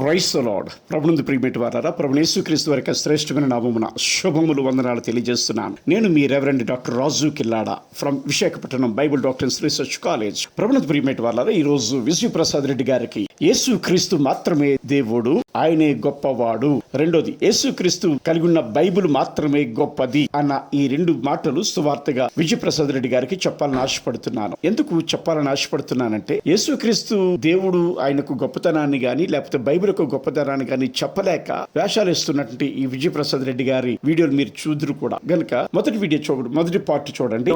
Rice lord. ప్రభునందు ప్రియమేటి వారారా ప్రభునేసు క్రీస్తు వారి యొక్క శ్రేష్టమైన నామమున శుభములు వందనాలు తెలియజేస్తున్నాను. నేను మీ reverend doctor Raju Killada from Visakhapatnam Bible doctors research college. ప్రభునందు ప్రియమేటి వారారా ఈ రోజు విజయప్రసాద్ రెడ్డి గారికి యేసుక్రీస్తు మాత్రమే దేవుడు ఆయనే గొప్పవాడు. రెండోది యేసుక్రీస్తు కలిగి ఉన్న బైబిల్ మాత్రమే గొప్పది అన్న ఈ రెండు మాటలు సువార్తగా విజయప్రసాద్ రెడ్డి గారికి చెప్పాలని ఆశపడుతున్నాను. ఎందుకు చెప్పాలని ఆశపడుతున్నానంటే యేసుక్రీస్తు దేవుడు ఆయనకు గొప్పతనాన్ని గాని లేకపోతే బైబిల్ యొక్క గొప్పతనాన్ని గాని చెప్పలేక వేషాలు ఇస్తున్నటువంటి ఈ విజయప్రసాద్ రెడ్డి గారి వీడియోలు మీరు చూద్దరు కూడా. గనుక మొదటి వీడియో చూడండి మొదటి పార్ట్ చూడండి.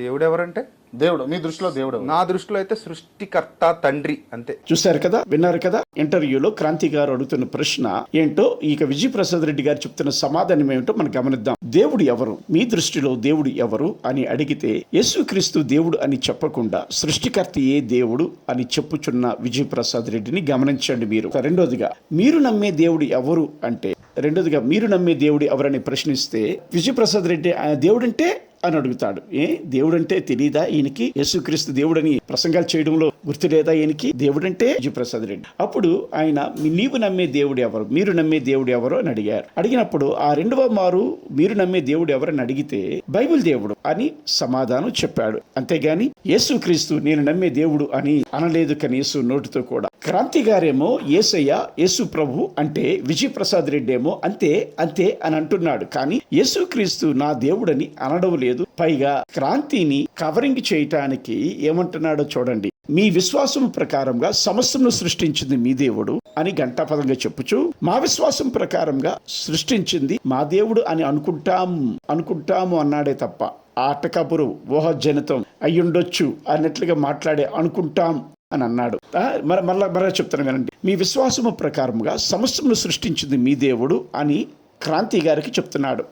దేవుడు ఎవరు దేవుడు మీ దృష్టిలో దేవుడు? నా దృష్టిలో అయితే సృష్టికర్త తండ్రి అంతే. చూశారు కదా? విన్నారు కదా? ఇంటర్వ్యూలో క్రాంతి గారు అడుగుతున్న ప్రశ్న ఏంటో ఇక విజయ్ ప్రసాద్ రెడ్డి గారు చెప్తున్న సమాధానం ఏమిటో మనం గమనిద్దాం. దేవుడు ఎవరు? మీ దృష్టిలో దేవుడు ఎవరు అని అడిగితే యేసుక్రీస్తు దేవుడు అని చెప్పకుండా సృష్టికర్త ఏ దేవుడు అని చెప్పుచున్న విజయ్ ప్రసాద్ రెడ్డిని గమనించండి మీరు. రెండోదిగా మీరు నమ్మే దేవుడు ఎవరు అంటే రెండోదిగా మీరు నమ్మే దేవుడు ఎవరని ప్రశ్నిస్తే విజయప్రసాద్ రెడ్డి "ఆ, దేవుడంటే అని అడుగుతాడు. ఏ? దేవుడంటే తెలియదా ఈయనకి? యేసుక్రీస్తు దేవుడని ప్రసంగాలు చేయడంలో గుర్తు లేదా ఈయనకి? దేవుడంటే విజయప్రసాద్ రెడ్డి. అప్పుడు ఆయన నీవు నమ్మే దేవుడు ఎవరు? మీరు నమ్మే దేవుడు ఎవరు? అని అడిగారు. అడిగినప్పుడు ఆ రెండవ మారు మీరు నమ్మే దేవుడు ఎవరని అడిగితే బైబిల్ దేవుడు అని సమాధానం చెప్పాడు. అంతేగాని యేసుక్రీస్తు నేను నమ్మే దేవుడు అని అనలేదు కనీసం నోటితో కూడా. క్రాంతి గారేమో ఏసయ్య యేసు ప్రభు అంటే విజయప్రసాద్ రెడ్డి ఏమో అంతే అంతే అని అంటున్నాడు. కానీ యేసుక్రీస్తు నా దేవుడని అనడం లేదు. పైగా క్రాంతిని కవరింగ్ చేయటానికి ఏమంటున్నాడో చూడండి. మీ విశ్వాసం ప్రకారంగా సమస్యను సృష్టించింది మీ దేవుడు అని గంటాపదంగా చెప్పుచు మా విశ్వాసం ప్రకారంగా సృష్టించింది మా దేవుడు అని అనుకుంటాం అనుకుంటాము అన్నాడే తప్ప ఆటకపురు ఊహజనితం అయ్యుండొచ్చు అన్నట్లుగా మాట్లాడే అనుకుంటాం అని అన్నాడు. మరి మరలా మరలా చెప్తాను వినండి. మీ విశ్వాసము ప్రకారముగా సమస్యను సృష్టించింది మీ దేవుడు అని క్రాంతి గారికి చెప్తున్నాడు.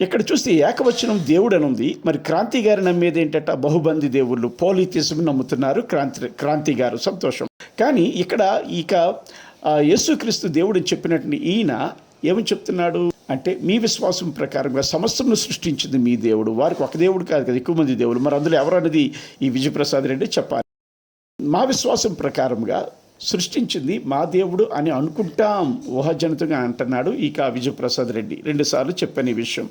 ఇక్కడ చూస్తే ఏకవచనం దేవుడు అని ఉంది మరి క్రాంతి గారు నమ్మేది ఏంటంటే బహుబంది దేవుళ్ళు. పోలితిజం నమ్ముతున్నారు. క్రాంతి క్రాంతి గారు. సంతోషం. కానీ ఇక్కడ ఇక ఆ, యేసుక్రీస్తు దేవుడు చెప్పినట్టు ఈయన ఏమని చెప్తున్నాడు? అంటే మీ విశ్వాసం ప్రకారంగా సమస్తను సృష్టించింది మీ దేవుడు. వారికి ఒక దేవుడు కాదు కదా ఎక్కువ మంది దేవుడు మరి అందులో ఎవరు అనేది ఈ విజయప్రసాద్ రెడ్డి చెప్పాలి. మా విశ్వాసం ప్రకారంగా సృష్టించింది మా దేవుడు అని అనుకుంటాం. ఊహాజనితంగా అంటున్నాడు ఇక విజయప్రసాద్ రెడ్డి. రెండుసార్లు చెప్పని విషయం.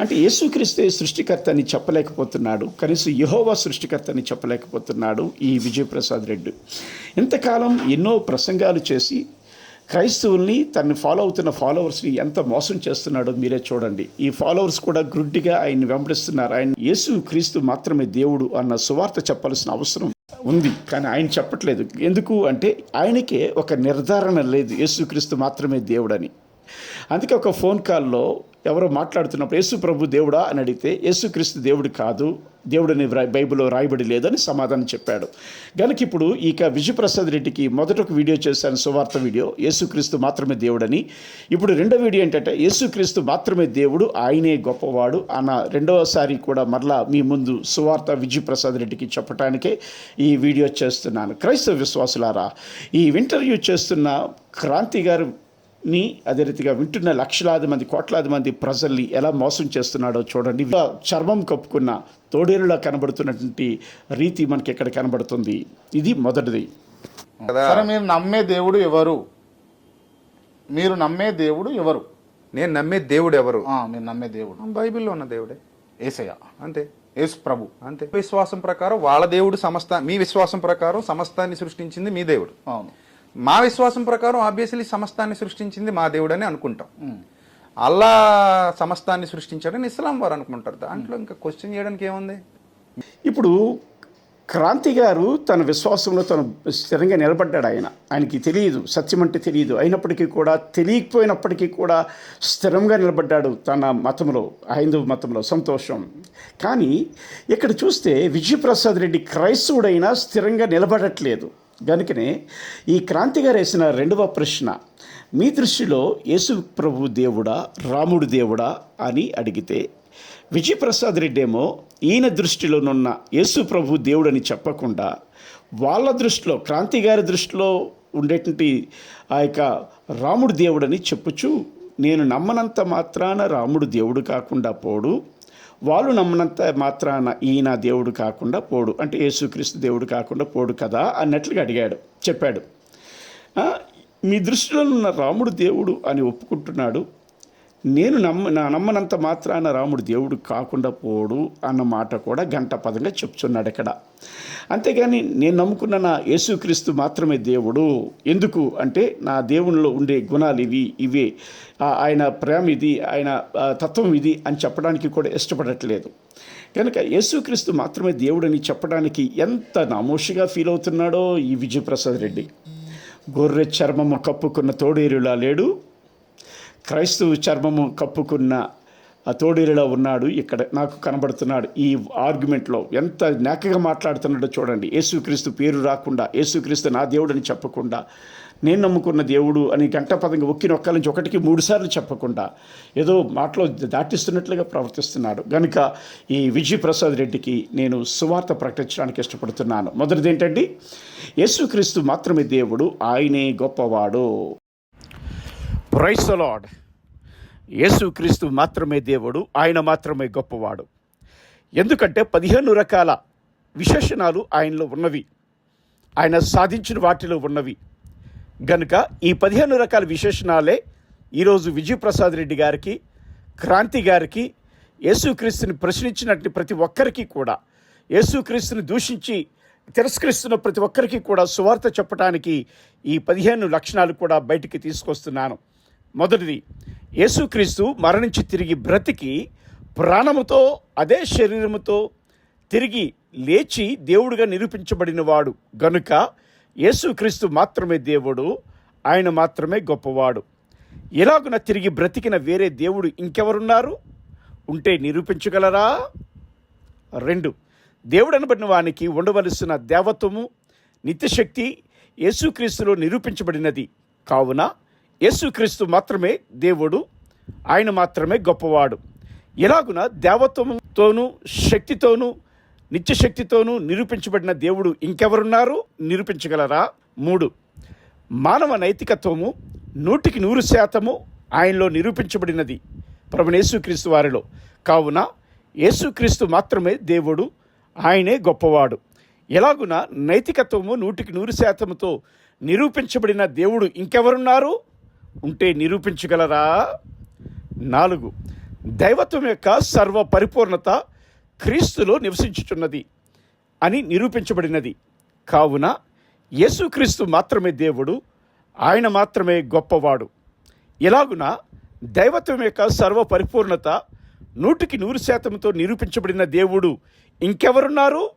అంటే యేసుక్రీస్తే సృష్టికర్త అని చెప్పలేకపోతున్నాడు. కనీసం యహోవా సృష్టికర్త అని చెప్పలేకపోతున్నాడు ఈ విజయప్రసాద్ రెడ్డి. ఇంతకాలం ఎన్నో ప్రసంగాలు చేసి క్రైస్తవుల్ని తనని ఫాలో అవుతున్న ఫాలోవర్స్ని ఎంత మోసం చేస్తున్నాడో మీరే చూడండి. ఈ ఫాలోవర్స్ కూడా గ్రుడ్డిగా ఆయన్ని వెంబడిస్తున్నారు. ఆయన యేసు క్రీస్తు మాత్రమే దేవుడు అన్న సువార్త చెప్పాల్సిన అవసరం ఉంది. కానీ ఆయన చెప్పట్లేదు. ఎందుకు అంటే ఆయనకే ఒక నిర్ధారణ లేదు. యేసుక్రీస్తు మాత్రమే దేవుడని. అందుకే ఒక ఫోన్ కాల్లో ఎవరో మాట్లాడుతున్నప్పుడు యేసు ప్రభు దేవుడా? అని అడిగితే యేసుక్రీస్తు దేవుడు కాదు దేవుడని బైబిల్లో రాయబడి లేదని సమాధానం చెప్పాడు. గనుక ఇప్పుడు ఇక విజయప్రసాద్ రెడ్డికి మొదట ఒక వీడియో చేశాను సువార్త వీడియో యేసుక్రీస్తు మాత్రమే దేవుడని ఇప్పుడు రెండో వీడియో ఏంటంటే యేసుక్రీస్తు మాత్రమే దేవుడు ఆయనే గొప్పవాడు అన్న రెండవసారి కూడా మరలా మీ ముందు సువార్త విజయప్రసాద్ రెడ్డికి చెప్పటానికే ఈ వీడియో చేస్తున్నాను. క్రైస్తవ విశ్వాసులారా ఈ ఇంటర్వ్యూ చేస్తున్న క్రాంతి గారు ని అదే రీతిగా వింటున్న లక్షలాది మంది కోట్లాది మంది ప్రజల్ని ఎలా మోసం చేస్తున్నాడో చూడండి. చర్మం కప్పుకున్న తోడేరులా కనబడుతున్నటువంటి రీతి మనకి ఎక్కడ కనబడుతుంది. ఇది మొదటిది. సరే మీరు నమ్మే దేవుడు ఎవరు? మీరు నమ్మే దేవుడు ఎవరు? నేను నమ్మే దేవుడు ఎవరు? ఆ, మీరు నమ్మే దేవుడు. బైబిల్లో ఉన్న దేవుడే. ఏసయ్య. అంతే. యేసు ప్రభు. అంతే. విశ్వాసం ప్రకారం వాళ్ళ దేవుడు సమస్త మీ విశ్వాసం ప్రకారం సమస్తాన్ని సృష్టించింది మీ దేవుడు. అవును. మా విశ్వాసం ప్రకారం ఆబ్వియస్లీ సమస్తాన్ని సృష్టించింది మా దేవుడు అని అనుకుంటాం అల్లా సమస్తాన్ని సృష్టించాడని ఇస్లాం వారు అనుకుంటారు. దాంట్లో ఇంకా క్వశ్చన్ చేయడానికి ఏముంది? ఇప్పుడు క్రాంతి గారు తన విశ్వాసంలో తను స్థిరంగా నిలబడ్డాడు ఆయన. ఆయనకి తెలియదు సత్యం అంటే తెలియదు. అయినప్పటికీ కూడా తెలియకపోయినప్పటికీ కూడా స్థిరంగా నిలబడ్డాడు తన మతంలో హైందవ మతంలో. సంతోషం. కానీ ఇక్కడ చూస్తే విజయప్రసాద్ రెడ్డి క్రైస్తవుడైనా స్థిరంగా నిలబడట్లేదు. గనుకనే ఈ క్రాంతి గారు వేసిన రెండవ ప్రశ్న మీ దృష్టిలో యేసు ప్రభు దేవుడా రాముడు దేవుడా అని అడిగితే విజయప్రసాద్ రెడ్డి ఏమో ఈయన దృష్టిలోనున్న యేసు ప్రభు దేవుడని చెప్పకుండా వాళ్ళ దృష్టిలో క్రాంతి గారి దృష్టిలో ఉండేటువంటి ఆ యొక్క రాముడు దేవుడని చెప్పుచు నేను నమ్మనంత మాత్రాన రాముడు దేవుడు కాకుండా పోడు వాళ్ళు నమ్మనంత మాత్రాన ఈయన దేవుడు కాకుండా పోడు అంటే యేసుక్రీస్తు దేవుడు కాకుండా పోడు కదా అన్నట్లుగా అడిగాడు చెప్పాడు. మీ దృష్టిలో ఉన్న రాముడు దేవుడు అని ఒప్పుకుంటున్నాడు నేను నమ్మ నా నమ్మనంత మాత్రాన రాముడు దేవుడు కాకుండా పోడు అన్న మాట కూడా గంట పదంగా చెప్తున్నాడు ఇక్కడ. అంతేగాని నేను నమ్ముకున్న నా యేసుక్రీస్తు మాత్రమే దేవుడు. ఎందుకు అంటే నా దేవునిలో ఉండే గుణాలు ఇవి ఇవే. ఆయన ప్రేమ ఇది ఆయన తత్వం ఇది అని చెప్పడానికి కూడా ఇష్టపడట్లేదు. కనుక యేసుక్రీస్తు మాత్రమే దేవుడని చెప్పడానికి ఎంత నామోషిగా ఫీల్ అవుతున్నాడో ఈ విజయప్రసాద్ రెడ్డి. గొర్రె చర్మము కప్పుకున్న తోడేరులా లేడు. క్రైస్తవ చర్మము కప్పుకున్న ఆ తోడేరులా ఉన్నాడు ఇక్కడ నాకు కనబడుతున్నాడు. ఈ ఆర్గ్యుమెంట్లో ఎంత నేకగా మాట్లాడుతున్నాడో చూడండి. యేసుక్రీస్తు పేరు రాకుండా యేసుక్రీస్తు నా దేవుడు అని చెప్పకుండా నేను నమ్ముకున్న దేవుడు అని గంట పదంగా ఒక్కి నుంచి ఒకటికి మూడు సార్లు చెప్పకుండా ఏదో మాటలో దాటిస్తున్నట్లుగా ప్రవర్తిస్తున్నాడు. కనుక ఈ విజయ్ ప్రసాద్ రెడ్డికి నేను సువార్త ప్రకటించడానికి ఇష్టపడుతున్నాను. మొదటిది ఏంటండి? యేసుక్రీస్తు మాత్రమే దేవుడు ఆయనే గొప్పవాడు. ప్రైస్ లార్డ్ యేసుక్రీస్తు మాత్రమే దేవుడు ఆయన మాత్రమే గొప్పవాడు. ఎందుకంటే పదిహేను రకాల విశేషణాలు ఆయనలో ఉన్నవి. ఆయన సాధించిన వాటిలో ఉన్నవి. గనుక ఈ పదిహేను రకాల విశేషణాలే ఈరోజు విజయప్రసాద్ రెడ్డి గారికి క్రాంతి గారికి యేసుక్రీస్తుని ప్రశ్నించినట్టు ప్రతి ఒక్కరికి కూడా యేసుక్రీస్తుని దూషించి తిరస్కరిస్తున్న ప్రతి ఒక్కరికి కూడా సువార్త చెప్పడానికి ఈ పదిహేను లక్షణాలు కూడా బయటికి తీసుకొస్తున్నాను. మొదటిది యేసుక్రీస్తు మరణించి తిరిగి బ్రతికి ప్రాణముతో అదే శరీరముతో తిరిగి లేచి దేవుడుగా నిరూపించబడినవాడు. గనుక యేసుక్రీస్తు మాత్రమే దేవుడు ఆయన మాత్రమే గొప్పవాడు. ఎలాగున తిరిగి బ్రతికిన వేరే దేవుడు ఇంకెవరున్నారు? ఉంటే నిరూపించగలరా? రెండు దేవుడు అనబడిన వానికి ఉండవలసిన దేవత్వము నిత్యశక్తి యేసుక్రీస్తులో నిరూపించబడినది. కావున యేసుక్రీస్తు మాత్రమే దేవుడు ఆయన మాత్రమే గొప్పవాడు. ఎలాగున దేవత్వంతోనూ శక్తితోనూ నిత్యశక్తితోనూ నిరూపించబడిన దేవుడు ఇంకెవరున్నారు? నిరూపించగలరా? మూడు. మానవ నైతికత్వము నూటికి నూరు శాతము ఆయనలో నిరూపించబడినది ప్రభుని యేసుక్రీస్తు వారిలో. కావున యేసుక్రీస్తు మాత్రమే దేవుడు ఆయనే గొప్పవాడు. ఎలాగున నైతికత్వము నూటికి నూరు శాతముతో నిరూపించబడిన దేవుడు ఇంకెవరున్నారు? ఉంటే నిరూపించగలరా? నాలుగు. దైవత్వం యొక్క సర్వ పరిపూర్ణత క్రీస్తులో నివసించుచున్నది అని నిరూపించబడినది. కావున యేసుక్రీస్తు మాత్రమే దేవుడు ఆయన మాత్రమే గొప్పవాడు. ఎలాగున దైవత్వం యొక్క సర్వ పరిపూర్ణత నూటికి నూరు శాతంతో నిరూపించబడిన దేవుడు ఇంకెవరున్నారు?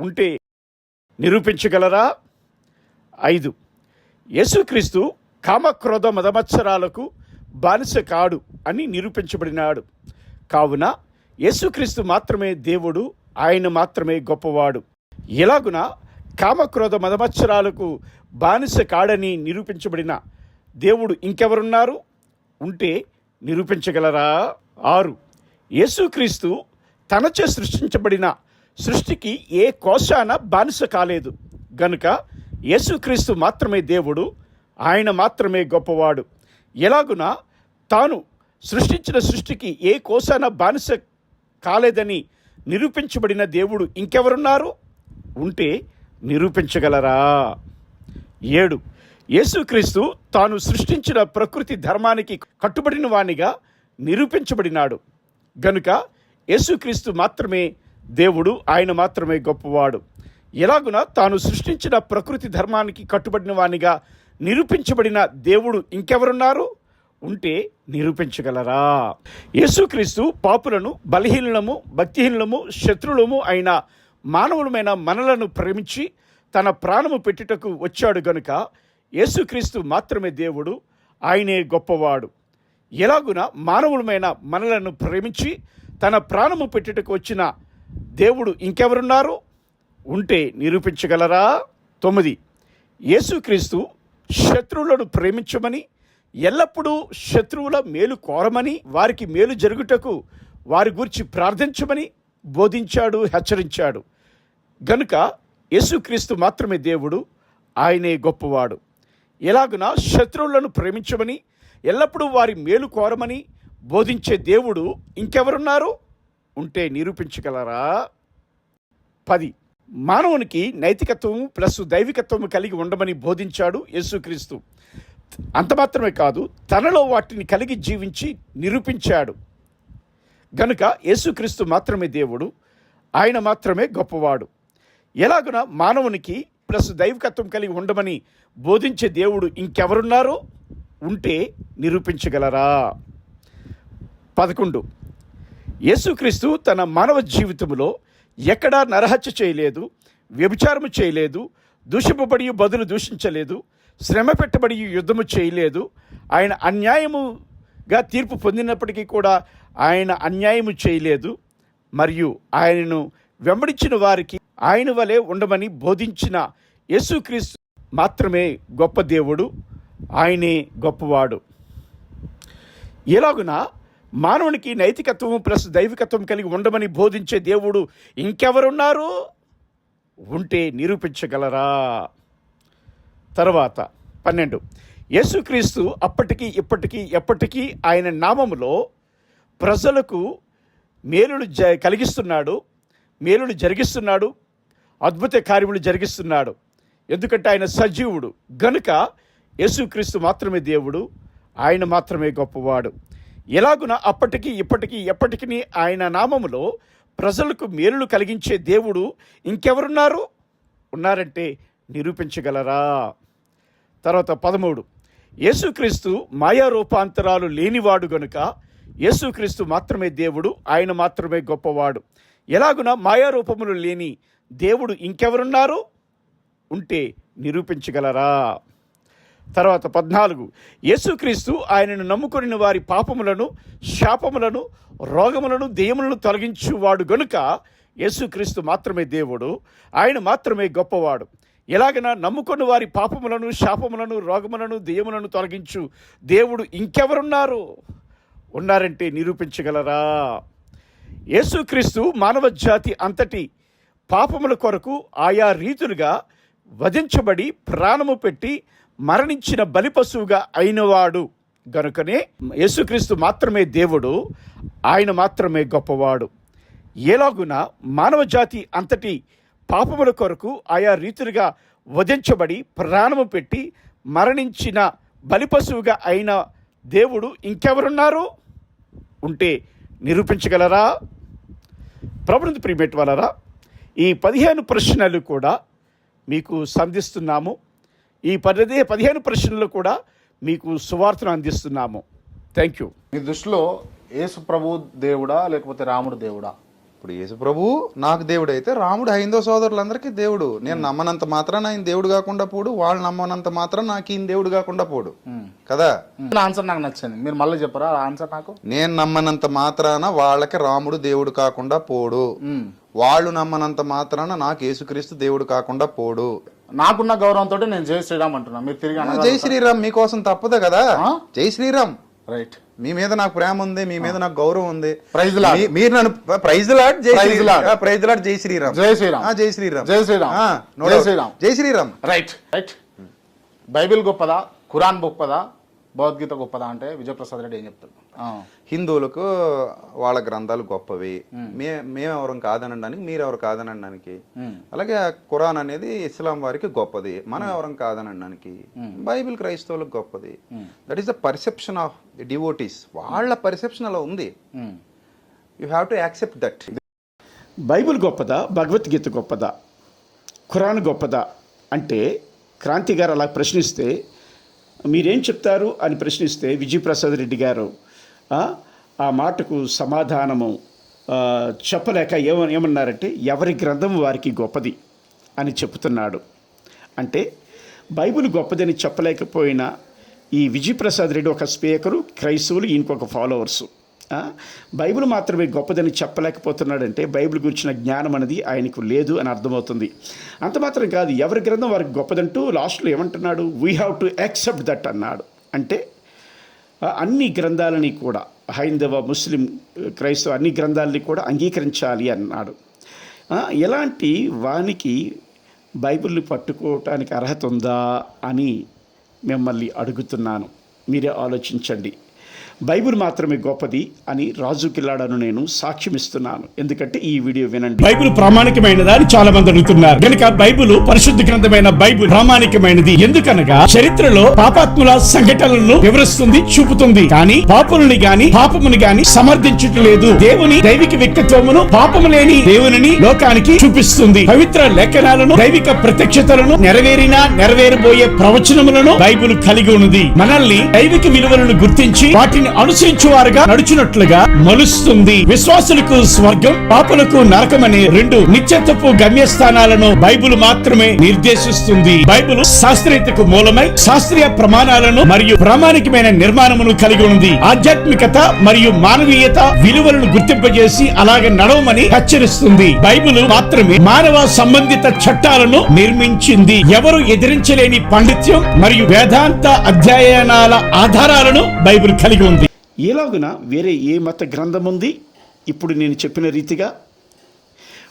ఉంటే నిరూపించగలరా? ఐదు. యేసుక్రీస్తు కామక్రోధ మదమత్సరాలకు బానిస కాడు అని నిరూపించబడినాడు. కావున యేసుక్రీస్తు మాత్రమే దేవుడు ఆయన మాత్రమే గొప్పవాడు. ఎలాగున కామక్రోధ మదమత్సరాలకు బానిస కాడని నిరూపించబడిన దేవుడు ఇంకెవరున్నారు? ఉంటే నిరూపించగలరా? ఆరు. యేసుక్రీస్తు తనచే సృష్టించబడిన సృష్టికి ఏ కోశాన బానిస కాలేదు. గనుక యేసుక్రీస్తు మాత్రమే దేవుడు ఆయన మాత్రమే గొప్పవాడు. ఎలాగున తాను సృష్టించిన సృష్టికి ఏ కోశాన బానిస కాలేదని నిరూపించబడిన దేవుడు ఇంకెవరున్నారు? ఉంటే నిరూపించగలరా? ఏడు. యేసుక్రీస్తు తాను సృష్టించిన ప్రకృతి ధర్మానికి కట్టుబడిన వానిగా నిరూపించబడినాడు. గనుక యేసుక్రీస్తు మాత్రమే దేవుడు ఆయన మాత్రమే గొప్పవాడు. ఎలాగున తాను సృష్టించిన ప్రకృతి ధర్మానికి కట్టుబడిన వానిగా నిరూపించబడిన దేవుడు ఇంకెవరున్నారు? ఉంటే నిరూపించగలరా? యేసుక్రీస్తు పాపులను బలహీనము భక్తిహీనులము శత్రులము అయిన మానవులమైన మనలను ప్రేమించి తన ప్రాణము పెట్టుటకు వచ్చాడు గనుక యేసుక్రీస్తు మాత్రమే దేవుడు ఆయనే గొప్పవాడు. ఎలాగున మానవులమైన మనలను ప్రేమించి తన ప్రాణము పెట్టుటకు వచ్చిన దేవుడు ఇంకెవరున్నారు? ఉంటే నిరూపించగలరా? తొమ్మిది. యేసుక్రీస్తు శత్రువులను ప్రేమించమని ఎల్లప్పుడూ శత్రువుల మేలు కోరమని వారికి మేలు జరుగుటకు వారి గురించి ప్రార్థించమని బోధించాడు హెచ్చరించాడు. గనుక యేసుక్రీస్తు మాత్రమే దేవుడు ఆయనే గొప్పవాడు. ఎలాగున శత్రువులను ప్రేమించమని ఎల్లప్పుడూ వారి మేలు కోరమని బోధించే దేవుడు ఇంకెవరున్నారు? ఉంటే నిరూపించగలరా? పది. మానవునికి నైతికత్వము ప్లస్ దైవికత్వము కలిగి ఉండమని బోధించాడు యేసుక్రీస్తు. అంత మాత్రమే కాదు తనలో వాటిని కలిగి జీవించి నిరూపించాడు. గనుక యేసుక్రీస్తు మాత్రమే దేవుడు ఆయన మాత్రమే గొప్పవాడు. ఎలాగున మానవునికి ప్లస్ దైవకత్వం కలిగి ఉండమని బోధించే దేవుడు ఇంకెవరున్నారో ఉంటే నిరూపించగలరా? పదకొండు. యేసుక్రీస్తు తన మానవ జీవితంలో ఎక్కడా నరహత్య చేయలేదు వ్యభిచారము చేయలేదు దూషింపబడి బదులు దూషించలేదు శ్రమ పెట్టబడి యుద్ధము చేయలేదు. ఆయన అన్యాయముగా తీర్పు పొందినప్పటికీ కూడా ఆయన అన్యాయము చేయలేదు. మరియు ఆయనను వెంబడించిన వారికి ఆయన వలె ఉండమని బోధించిన యేసుక్రీస్తు మాత్రమే గొప్ప దేవుడు. ఆయనే గొప్పవాడు. ఎలాగున మానవునికి నైతికత్వం ప్లస్ దైవికత్వం కలిగి ఉండమని బోధించే దేవుడు ఇంకెవరున్నారు? ఉంటే నిరూపించగలరా? తర్వాత పన్నెండు. యేసుక్రీస్తు అప్పటికీ ఇప్పటికీ ఎప్పటికీ ఆయన నామములో ప్రజలకు మేలుడు జ కలిగిస్తున్నాడు మేలుడు జరిగిస్తున్నాడు అద్భుత కార్యములు జరిగిస్తున్నాడు. ఎందుకంటే ఆయన సజీవుడు. గనుక యేసుక్రీస్తు మాత్రమే దేవుడు ఆయన మాత్రమే గొప్పవాడు. ఎలాగున అప్పటికి ఇప్పటికీ ఎప్పటికీ ఆయన నామములో ప్రజలకు మేలులు కలిగించే దేవుడు ఇంకెవరున్నారు? ఉన్నారంటే నిరూపించగలరా? తర్వాత పదమూడు. యేసుక్రీస్తు మాయా రూపాంతరాలు లేనివాడు గనుక యేసుక్రీస్తు మాత్రమే దేవుడు ఆయన మాత్రమే గొప్పవాడు. ఎలాగున మాయా రూపములు లేని దేవుడు ఇంకెవరున్నారు? ఉంటే నిరూపించగలరా? తర్వాత పద్నాలుగు. యేసుక్రీస్తు ఆయనను నమ్ముకొనిన వారి పాపములను శాపములను రోగములను దెయ్యములను తొలగించువాడు గనుక యేసుక్రీస్తు మాత్రమే దేవుడు. ఆయన మాత్రమే గొప్పవాడు. ఎలాగైనా నమ్ముకున్న వారి పాపములను శాపములను రోగములను దెయ్యములను తొలగించు దేవుడు ఇంకెవరున్నారు? ఉన్నారంటే నిరూపించగలరా? యేసుక్రీస్తు మానవ జాతి అంతటి పాపముల కొరకు ఆయా రీతులుగా వధించబడి ప్రాణము పెట్టి మరణించిన బలిపశువుగా అయినవాడు గనుకనే యేసుక్రీస్తు మాత్రమే దేవుడు ఆయన మాత్రమే గొప్పవాడు. ఎలాగున మానవ జాతి అంతటి పాపముల కొరకు ఆయా రీతులుగా వధించబడి ప్రాణము పెట్టి మరణించిన బలిపశువుగా అయిన దేవుడు ఇంకెవరున్నారు? ఉంటే నిరూపించగలరా? ప్రభుత్వ ప్రియమేట్ వలరా ఈ పదిహేను ప్రశ్నలు కూడా మీకు సంధిస్తున్నాము. ఈ పదే పదిహేను ప్రశ్నలు కూడా మీకు సువార్తను అందిస్తున్నాము. థ్యాంక్ యూ మీ దృష్టిలో యేసు ప్రభు దేవుడా లేకపోతే రాముడు దేవుడా? ఇప్పుడు యేసు ప్రభు నాకు దేవుడు అయితే రాముడు హైందవ సోదరులందరికీ దేవుడు. నేను నమ్మనంత మాత్రాన ఆయన దేవుడు కాకుండా పోడు వాళ్ళు నమ్మనంత మాత్రం నాకు ఈయన దేవుడు కాకుండా పోడు. కదా? ఆన్సర్ నాకు నచ్చింది. మీరు మళ్ళీ చెప్పరా? ఆ ఆన్సర్ నాకు? నేను నమ్మనంత మాత్రాన వాళ్ళకి రాముడు దేవుడు కాకుండా పోడు. వాళ్ళు నమ్మనంత మాత్రాన నాకు యేసుక్రీస్తు దేవుడు కాకుండా పోడు. నాకున్న గౌరవంతో నేను జై శ్రీరామ్ అంటున్నా. మీరు తిరిగి జై శ్రీరామ్ మీకోసం తప్పదు కదా? ఆ? జై శ్రీరామ్. రైట్ మీ మీద నాకు ప్రేమ ఉంది మీ మీద నాకు గౌరవం ఉంది. Praise the Lord. మీ- మీరు నన్ను ప్రైజ్ లాడ్ జై Praise the Lord. Shriram praise lord జై శ్రీరామ్. జై శ్రీరామ్. ఆ, జై శ్రీరామ్. జై శ్రీరామ్. ఆ, no జై doubt. శ్రీరామ్. జై శ్రీరామ్. రైట్ రైట్ బైబిల్ గొప్పదా? ఖురాన్ గొప్పదా? భగవద్గీత గొప్పదా అంటే విజయప్రసాద్ రెడ్డి ఏం చెప్తాడు? ఆ. హిందువులకు వాళ్ళ గ్రంథాలు గొప్పవి. మే మేమెవరం కాదనడానికి మీరెవరు కాదనడానికి. అలాగే ఖురాన్ అనేది ఇస్లాం వారికి గొప్పది. మనం ఎవరం కాదనడానికి బైబిల్ క్రైస్తవులకు గొప్పది. That is the perception of devotees వాళ్ళ పర్సెప్షన్ అలా ఉంది. You have to accept that Bible గొప్పదా? భగవద్గీత గొప్పదా? ఖురాన్ గొప్పదా? అంటే క్రాంతి గారు అలా ప్రశ్నిస్తే మీరేం చెప్తారు అని ప్రశ్నిస్తే విజయప్రసాద్ రెడ్డి గారు ఆ, మాటకు సమాధానము చెప్పలేక ఏమ ఏమన్నారంటే ఎవరి గ్రంథం వారికి గొప్పది అని చెప్తున్నాడు అంటే బైబిల్ గొప్పదని చెప్పలేకపోయినా ఈ విజయప్రసాద్ రెడ్డి ఒక స్పీకరు క్రైస్తవులు ఇంకొక ఫాలోవర్సు. బైబిల్ మాత్రమే గొప్పదని చెప్పలేకపోతున్నాడంటే బైబిల్ గురించిన జ్ఞానం అనేది ఆయనకు లేదు అని అర్థమవుతుంది. అంత మాత్రం కాదు ఎవరి గ్రంథం వారికి గొప్పదంటూ లాస్ట్లో ఏమంటున్నాడు? We have to accept that అన్నాడు. అంటే అన్ని గ్రంథాలని కూడా హైందవ ముస్లిం క్రైస్తవ అన్ని గ్రంథాలని కూడా అంగీకరించాలి అన్నాడు. ఎలాంటి వానికి బైబిల్ని పట్టుకోవటానికి అర్హత ఉందా అని మిమ్మల్ని అడుగుతున్నాను. మీరే ఆలోచించండి. బైబిల్ మాత్రమే గొప్పది అని రాజు కిల్లాడను నేను సాక్ష్యమిస్తున్నాను. ఎందుకంటే ఈ వీడియో వినండి. బైబిల్ ప్రామాణికమైనదా అని చాలా మంది అడుగుతున్నారు. కనుక బైబిల్ పరిశుద్ధ గ్రంథమైన బైబిల్ ప్రామాణికమైనది. ఎందుకనగా చరిత్రలో పాపాత్ముల సంఘటనలను వివరిస్తుంది చూపుతుంది. కానీ పాపులని గాని పాపముని గాని సమర్థించుట లేదు. దేవుని దైవిక వ్యక్తిత్వమును పాపము లేని దేవుని లోకానికి చూపిస్తుంది. పవిత్ర లేఖనాలను దైవిక ప్రత్యక్షతలను నెరవేరిన నెరవేరబోయే ప్రవచనములను బైబిల్ కలిగి ఉన్నది. మనల్ని దైవిక విలువలను గుర్తించి వాటిని అనుసరించువారుగా నడుచున్నట్లుగా మలుస్తుంది. విశ్వాసులకు స్వర్గం పాపులకు నరకం అనే రెండు నిత్యత్వపు గమ్యస్థానాలను బైబిల్ మాత్రమే నిర్దేశిస్తుంది. బైబిల్ శాస్త్రీయతకు మూలమై శాస్త్రీయ ప్రమాణాలను మరియు ప్రామాణికమైన నిర్మాణమును కలిగి ఉంది. ఆధ్యాత్మికత మరియు మానవీయత విలువలను గుర్తింపజేసి అలాగే నడవమని హెచ్చరిస్తుంది. బైబిల్ మాత్రమే మానవ సంబంధిత చట్టాలను నిర్మించింది. ఎవరు ఎదిరించలేని పాండిత్యం మరియు వేదాంత అధ్యయనాల ఆధారాలను బైబిల్ కలిగి ఉంది. ఎలాగున వేరే ఏ మత గ్రంథం ఉంది ఇప్పుడు నేను చెప్పిన రీతిగా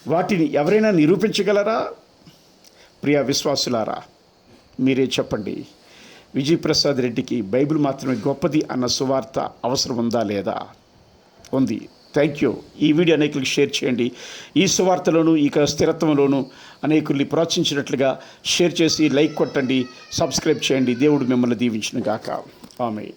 వాటిని ఎవరైనా నిరూపించగలరా? ప్రియా విశ్వాసులారా మీరే చెప్పండి. విజయ్ ప్రసాద్ రెడ్డికి బైబిల్ మాత్రమే గొప్పది అన్న సువార్త అవసరం ఉందా లేదా? ఉంది. Thank you. ఈ వీడియో అనేకులకు షేర్ చేయండి. ఈ సువార్తలోను ఇక స్థిరత్వంలోను అనేకుల్ని ప్రోత్సహించినట్లుగా షేర్ చేసి లైక్ కొట్టండి సబ్స్క్రైబ్ చేయండి. దేవుడు మిమ్మల్ని దీవించిన గాక. ఆమె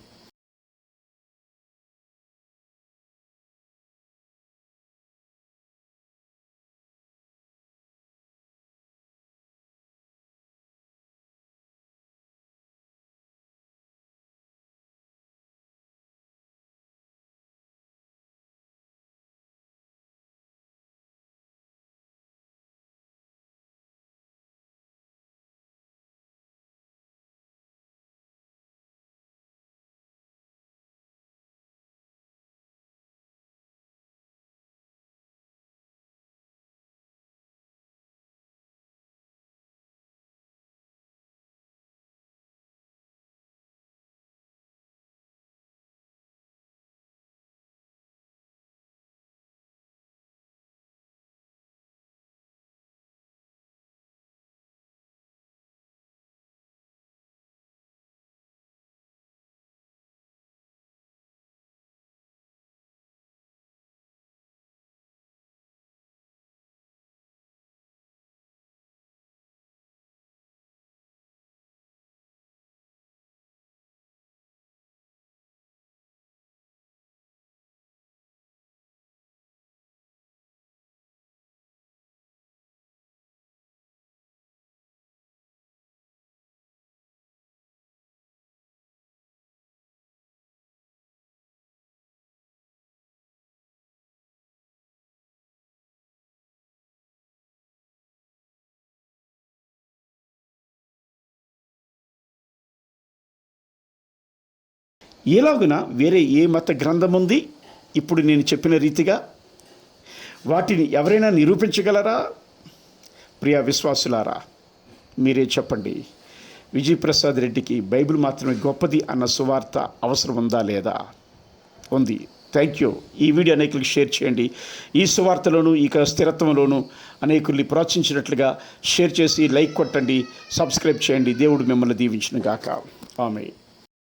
ఎలాగున వేరే ఏ మత గ్రంథం ఉంది ఇప్పుడు నేను చెప్పిన రీతిగా వాటిని ఎవరైనా నిరూపించగలరా? ప్రియా విశ్వాసులారా మీరే చెప్పండి విజయ్ ప్రసాద్ రెడ్డికి బైబిల్ మాత్రమే గొప్పది అన్న సువార్త అవసరం ఉందా లేదా? ఉంది. Thank you. ఈ వీడియో అనేకులకు షేర్ చేయండి. ఈ సువార్తలోను ఇక స్థిరత్వంలోను అనేకుల్ని ప్రోత్సహించినట్లుగా షేర్ చేసి లైక్ కొట్టండి సబ్స్క్రైబ్ చేయండి. దేవుడు మిమ్మల్ని దీవించిన గాక ఆమె